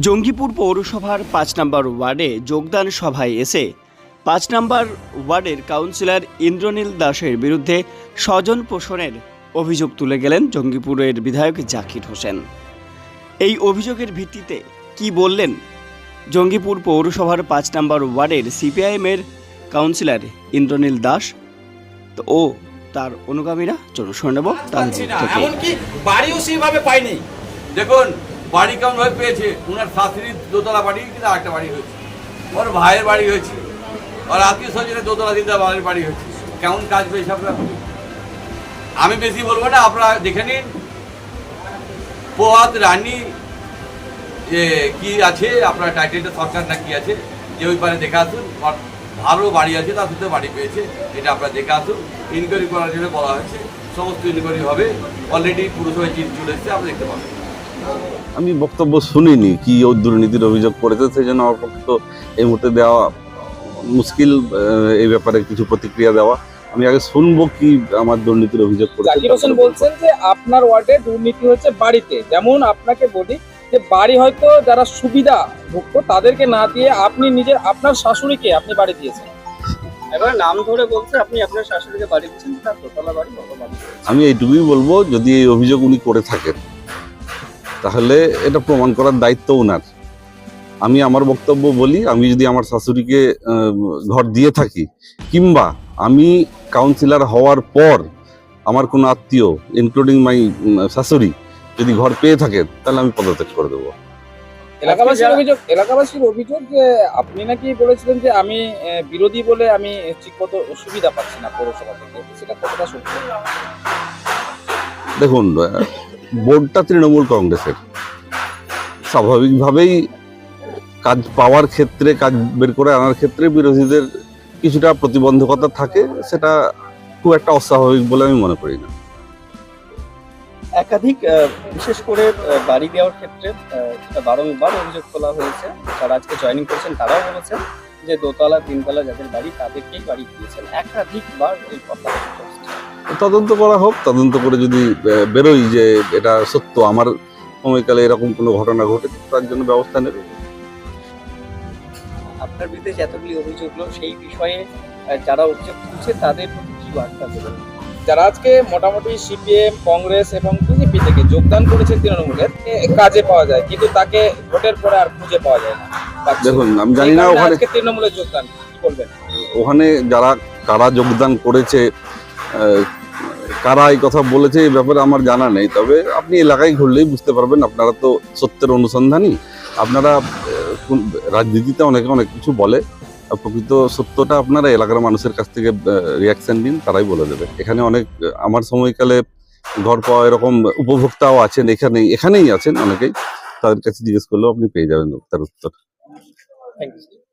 জঙ্গিপুর পৌরসভার পাঁচ নম্বর ওয়ার্ডে যোগদান সভায় এসে পাঁচ নম্বর ওয়ার্ডের কাউন্সিলর ইন্দ্রনীল দাসের বিরুদ্ধে স্বজন পোষণের অভিযোগ তুলে গেলেন জঙ্গিপুরের বিধায়ক জাকির হোসেন। এই অভিযোগের ভিত্তিতে কি বললেন জঙ্গিপুর পৌরসভার পাঁচ নম্বর ওয়ার্ডের সিপিআইএমের কাউন্সিলর ইন্দ্রনীল দাস? তো ও, তার অনুগামীরা, চলুন শুনে নেব পাইনি দেখুন বাড়ি কেমন ভাবে পেয়েছে? উনার শাশুড়ির দোতলা বাড়ি, কিন্তু আরেকটা বাড়ি হয়েছে। ওর ভাইয়ের বাড়ি হয়েছে। ওর আত্মীয় স্বজনের দোতলা তিনটা বাড়ির বাড়ি হয়েছে। কেমন কাজ পেয়েছে আপনার? আমি বেশি বলব না, আপনারা দেখে নিন। পোহাত রানী, যে কি আছে, আপনার টাইটেলটা সরকার না কি আছে, যে ওই পারে দেখে আসুন। ভালো বাড়ি আছে, তার সাথে বাড়ি পেয়েছে, এটা আপনারা দেখে আসুন। ইনকোয়ারি করার জন্য বলা হয়েছে, সমস্ত ইনকোয়ারি হবে। অলরেডি পুরসভায় চিঠি চলে এসেছে, আপনি দেখতে পাবেন। আমি বক্তব্য শুনিনি কি ও দুর্নীতির অভিযোগ করেছে সেই জন্য আমার পক্ষে তো এই মুহূর্তে দেওয়া মুশকিল এই ব্যাপারে কিছু প্রতিক্রিয়া দেওয়া। আমি আগে শুনব কি আমার দুর্নীতির অভিযোগ করেছে। জাকির হোসেন বলছেন যে আপনার ওয়ার্ডে দুর্নীতি হচ্ছে বাড়িতে। যেমন আপনাকে বলি যে বাড়ি হয়তো যারা সুবিধা ভুক্ত তাদেরকে না দিয়ে আপনি নিজের আপনার শাশুড়িকে আপনি বাড়ি দিয়েছেন। এবার নাম ধরে বলছে আপনি আপনার শাশুড়িকে বাড়ি দিচ্ছেন তার দোতলা বাড়ি। আমি এইটুকুই বলব যদি এই অভিযোগ উনি করে থাকেন তাহলে এটা প্রমাণ করার দায়িত্ব ওনার। আমি আমার বক্তব্য বলি আমি যদি আমার শাশুড়িকে ঘর দিয়ে থাকি কিংবা আমি কাউন্সিলর হওয়ার পর আমার কোনো আত্মীয় ইনক্লুডিং মাই শাশুড়ি যদি ঘর পেয়ে থাকে তাহলে আমি পদত্যাগ করে দেবো। এলাকাবাসীর অভিযোগ এলাকাবাসীর অভিযোগ যে আপনি নাকি বলেছিলেন যে আমি বিরোধী বলে আমি ঠিকমতো সুবিধা পাচ্ছি না পৌরসভা থেকে সেটা কতটা সত্যি? দেখুন বোর্ডটা তৃণমূল কংগ্রেসের। স্বাভাবিকভাবেই কাজ পাওয়ার ক্ষেত্রে, কাজ বের করে আনার ক্ষেত্রে বিরোধীদের কিছুটা প্রতিবন্ধকতা থাকে, সেটা খুব একটা অস্বাভাবিক বলে আমি মনে করি না। একাধিক বিশেষ করে বাড়ি দেওয়ার ক্ষেত্রে যেটা বারংবার অভিযোগ তোলা হয়েছে। যারা আজকে জয়েনিং করেছেন, তারাও বলেছেন যে দোতলা, তিনতলা যাদের বাড়ি, তাদেরকেই বাড়ি দিয়েছেন। একাধিকবার এই কথা। তদন্ত করা হোক তদন্ত করে যদি বেরোই যে এটা সত্য আমার সময়কালে এরকম কোনো ঘটনা ঘটেছে তার জন্য ব্যবস্থা নেবে। আপনার বিরুদ্ধে এতগুলি অভিযোগ হলো সেই বিষয়ে যারা অভিযোগ তুলছে তাদের প্রতি কি বার্তা দেবেন? যারা আজকে মোটামুটি সিপিএম কংগ্রেস এবং বিজেপি থেকে যোগদান করেছেন তৃণমূলের কাজে পাওয়া যায় কিন্তু তাকে ভোটের পরে আর খুঁজে পাওয়া যায় না। দেখুন আমি জানি না ওখানে তৃণমূলের যোগদান কি বলবেন? ওখানে যারা কারা যোগদান করেছে কারা এই কথা বলেছে এই ব্যাপারে আমার জানা নেই, তবে আপনি এলাকায় ঘুরলেই বুঝতে পারবেন, আপনারা তো সত্যের অনুসন্ধানী। আপনারা রাজনীতিতে অনেকে অনেক কিছু বলে প্রকৃত সত্যটা আপনারা এলাকার মানুষের কাছ থেকে রিয়াকশন দিন তারাই বলে দেবে। এখানে অনেক, আমার সময়কালে ঘর পাওয়া এরকম উপভোক্তাও আছেন, এখানেই এখানেই আছেন অনেকেই, তাদের কাছে জিজ্ঞেস করলেও আপনি পেয়ে যাবেন তার উত্তর। Thank you